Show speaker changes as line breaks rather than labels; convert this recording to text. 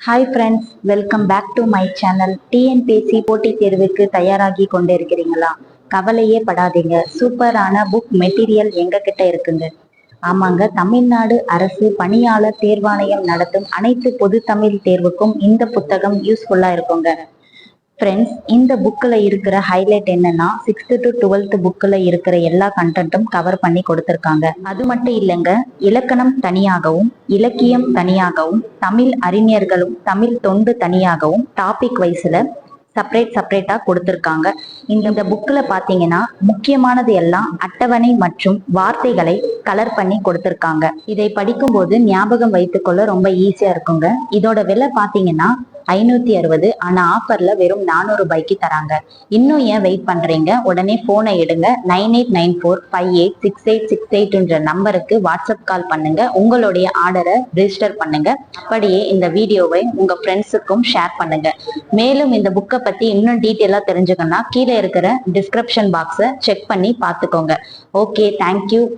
Hi friends welcome back to my channel TNPSC போட்டித் தேர்வுக்கு தயாராகி கொண்டிருக்கிறீங்களா? கவலையே படாதீங்க. சூப்பரான புக் மெட்டீரியல் எங்ககிட்ட இருக்குங்க. ஆமாங்க தமிழ்நாடு அரசு பணியாளர் தேர்வாணையம் நடத்தும் அனைத்து பொது தமிழ் தேர்வுக்கும் இந்த புத்தகம் யூஸ்ஃபுல்லா இருக்குங்க. ஃப்ரெண்ட்ஸ் இந்த புக்கில் இருக்கிற ஹைலைட் என்னன்னா சிக்ஸ்த்து டு டுவெல்த் புக்கில் இருக்கிற எல்லா கண்டென்ட்டும் கவர் பண்ணி கொடுத்துருக்காங்க. அது மட்டும் இல்லைங்க இலக்கணம் தனியாகவும் இலக்கியம் தனியாகவும் தமிழ் அறிஞர்களும் தமிழ் தொண்டு தனியாகவும் டாபிக் வைஸில் செப்பரேட் செப்பரேட்டாக கொடுத்துருக்காங்க. இந்த இந்த புக்கில் பார்த்தீங்கன்னா முக்கியமானது எல்லாம் அட்டவணை மற்றும் வார்த்தைகளை கலர் பண்ணி கொடுத்துருக்காங்க. இதை படிக்கும்போது ஞாபகம் வைத்துக்கொள்ள ரொம்ப ஈஸியாக இருக்குங்க. இதோட விலை பார்த்தீங்கன்னா ஐநூத்தி அறுபது. ஆனா ஆஃபர்ல வெறும் நானூறு ரூபாய்க்கு தராங்க. இன்னும் ஏன் வெயிட் பண்றீங்க? உடனே போனை எடுங்க. Nine eight nine four five eight six eight six எயிட்ன்ற நம்பருக்கு வாட்ஸ்அப் கால் பண்ணுங்க. உங்களுடைய ஆர்டரை ரிஜிஸ்டர் பண்ணுங்க. அப்படியே இந்த வீடியோவை உங்க ஃப்ரெண்ட்ஸுக்கும் ஷேர் பண்ணுங்க. மேலும் இந்த புக்கை பத்தி இன்னும் டீட்டெயிலா தெரிஞ்சுக்கணும்னா கீழே இருக்கிற டிஸ்கிரிப்ஷன் பாக்ஸை செக் பண்ணி பார்த்துக்கோங்க. Okay thank you